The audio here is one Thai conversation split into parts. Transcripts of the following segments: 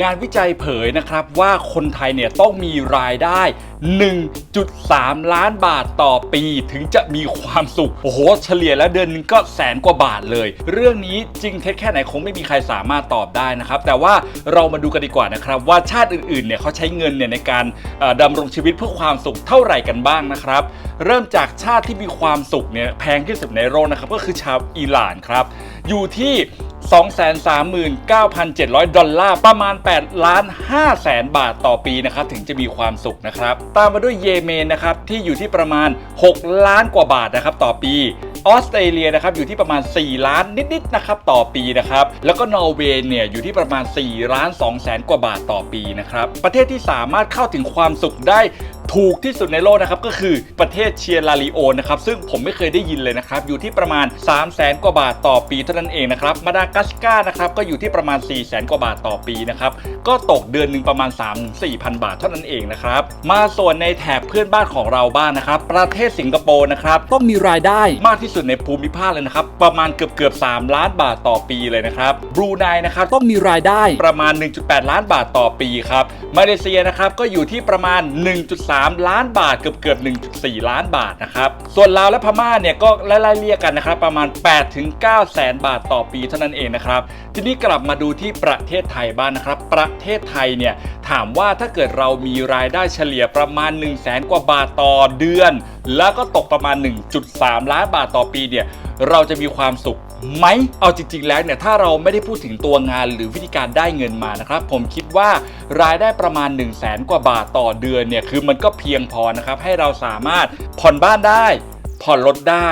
งานวิจัยเผยนะครับว่าคนไทยเนี่ยต้องมีรายได้ 1.3 ล้านบาทต่อปีถึงจะมีความสุข โอ้โห เฉลี่ยแล้วเดือนนึงก็แสนกว่าบาทเลย เรื่องนี้จริงเท็จแค่ไหนคงไม่มีใครสามารถตอบได้นะครับ แต่ว่าเรามาดูกันดีกว่านะครับ ว่าชาติอื่นๆเนี่ยเขาใช้เงินเนี่ยในการดำรงชีวิตเพื่อความสุขเท่าไหร่กันบ้างนะครับ เริ่มจากชาติที่มีความสุขเนี่ยแพงที่สุดในโลกนะครับก็คือชาวอิหร่านครับอยู่ที่ 239,700 ดอลลาร์ ประมาณ8ล้าน5แสนบาทต่อปีนะครับ ถึงจะมีความสุขนะครับ ตามมาด้วยเยเมนนะครับ ที่อยู่ที่ประมาณ 6 ล้านกว่าบาทนะครับ ต่อปีออสเตรเลียนะครับอยู่ที่ประมาณ 4 ล้านนิดๆนะครับต่อปีนะครับแล้วก็นอร์เวย์เนี่ยอยู่ที่ประมาณ4ล้าน2แสนกว่าบาทต่อปีนะครับประเทศที่สามารถเข้าถึงความสุขได้ ถูกที่สุดในโลกนะครับก็คือประเทศเชียร์ลาลีโอนะครับซึ่งผมไม่เคยได้ยินเลยนะครับอยู่ที่ประมาณ 3 0 0แสนกว่าบาทต่อปีเท่านั้นเองนะครับมาดากัสการ์นะครับก็อยู่ที่ประมาณ 4 0 0แสนกว่าบาทต่อปีนะครับก็ตกเดือนหนึ่งประมาณ 3 4พันบาทเท่านั้นเองนะครับมาส่วนในแถบเพื่อนบ้านของเราบ้างนะครับประเทศสิงคโปร์นะครับต้องมีรายได้มากที่สุดในภูมิภาคเลยนะครับประมาณเกือบเกือบ3ล้านบาทต่อปีเลยนะครับบรูไนนะครับต้องมีรายได้ประมาณ 1.8 ล้านบาทต่อปีครับมาเลเซียนะครับก็อยู่ที่ประมาณ 1.3ล้านบาทเกือบเกือบ1.4 ล้านบาทนะครับ ส่วนลาวและพม่าเนี่ยก็ไล่เรียกกันนะครับ ประมาณ8-9แสนบาทต่อปีเท่านั้นเองนะครับ ทีนี้กลับมาดูที่ประเทศไทยบ้างนะครับ ประเทศไทยเนี่ยถามว่าถ้าเกิดเรามีรายได้เฉลี่ยประมาณ 1 0 0 0 0แสนกว่าบาทต่อเดือน แล้วก็ตกประมาณ 1.3 ล้านบาทต่อปีเนี่ยเราจะมีความสุข ไหมเอาจริง ๆ แล้วเนี่ยถ้าเราไม่ได้พูดถึงตัวงานหรือวิธีการได้เงินมานะครับ ผมคิดว่ารายได้ประมาณ 1 0 0 0 0แสนกว่าบาทต่อเดือนเนี่ยคือมันก็เพียงพอนะครับให้เราสามารถผ่อนบ้านได้ ผ่อนรถได้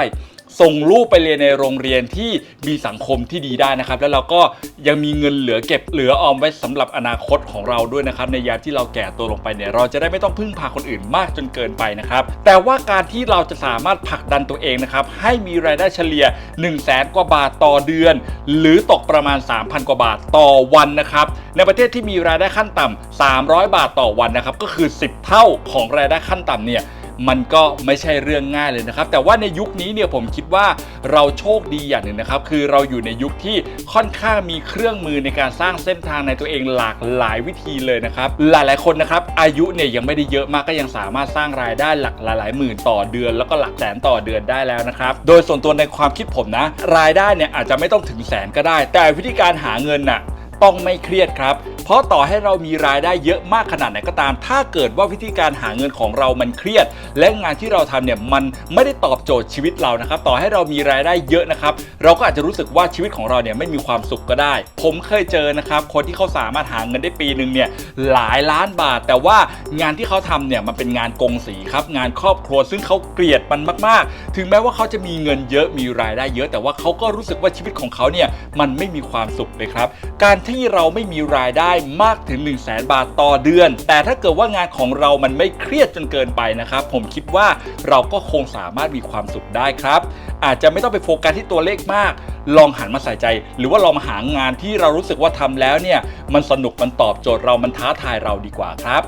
ส่งลูกไปเรียนในโรงเรียนที่มีสังคมที่ดีได้นะครับ แล้วเราก็ยังมีเงินเหลือเก็บเหลือออมไว้สำหรับอนาคตของเราด้วยนะครับ ในยามที่เราแก่ตัวลงไปเนี่ยเราจะได้ไม่ต้องพึ่งพาคนอื่นมากจนเกินไปนะครับ แต่ว่าการที่เราจะสามารถผลักดันตัวเองนะครับ ให้มีรายได้เฉลี่ย 1 0 0 0 0แสนกว่าบาทต่อเดือน หรือตกประมาณ 3,000 กว่าบาทต่อวันนะครับในประเทศที่มีรายได้ขั้นต่ำ300 บาทต่อวันนะครับก็คือ 10 เท่าของรายได้ขั้นต่ำเนี่ย มันก็ไม่ใช่เรื่องง่ายเลยนะครับ แต่ว่าในยุคนี้เนี่ยผมคิดว่าเราโชคดีอย่างหนึ่งนะครับ คือเราอยู่ในยุคที่ค่อนข้างมีเครื่องมือในการสร้างเส้นทางในตัวเองหลากหลายวิธีเลยนะครับ หลายๆคนนะครับ อายุเนี่ยยังไม่ได้เยอะมากก็ยังสามารถสร้างรายได้หลักหลายหมื่นต่อเดือน แล้วก็หลักแสนต่อเดือนได้แล้วนะครับ โดยส่วนตัวในความคิดผมนะ รายได้เนี่ยอาจจะไม่ต้องถึงแสนก็ได้ แต่วิธีการหาเงินน่ะต้องไม่เครียดครับ เพราะต่อให้เรามีรายได้เยอะมากขนาดไหนก็ตาม ถ้าเกิดว่าวิธีการหาเงินของเรามันเครียด และงานที่เราทำเนี่ยมันไม่ได้ตอบโจทย์ชีวิตเรานะครับ ต่อให้เรามีรายได้เยอะนะครับ เราก็อาจจะรู้สึกว่าชีวิตของเราเนี่ยไม่มีความสุขก็ได้ ผมเคยเจอนะครับ คนที่เขาสามารถหาเงินได้ปีหนึ่งเนี่ยหลายล้านบาท แต่ว่างานที่เขาทำเนี่ยมันเป็นงานกงสีครับงานครอบครัวซึ่งเขาเกลียดมันมาก ๆ ถึงแม้ว่าเขาจะมีเงินเยอะมีรายได้เยอะ แต่ว่าเขาก็รู้สึกว่าชีวิตของเขาเนี่ยมันไม่มีความสุขเลยครับ การที่เราไม่มีรายได้มากถึง 1 0 0 0 0แบาทต่อเดือน แต่ถ้าเกิดว่างานของเรามันไม่เครียดจนเกินไปนะครับ ผมคิดว่าเราก็คงสามารถมีความสุขได้ครับ อาจจะไม่ต้องไปโฟกัสที่ตัวเลขมาก ลองหันมาใส่ใจ หรือว่าลองหางานที่เรารู้สึกว่าทำแล้วเนี่ยมันสนุกมันตอบโจทย์เรามันท้าทายเราดีกว่าครับ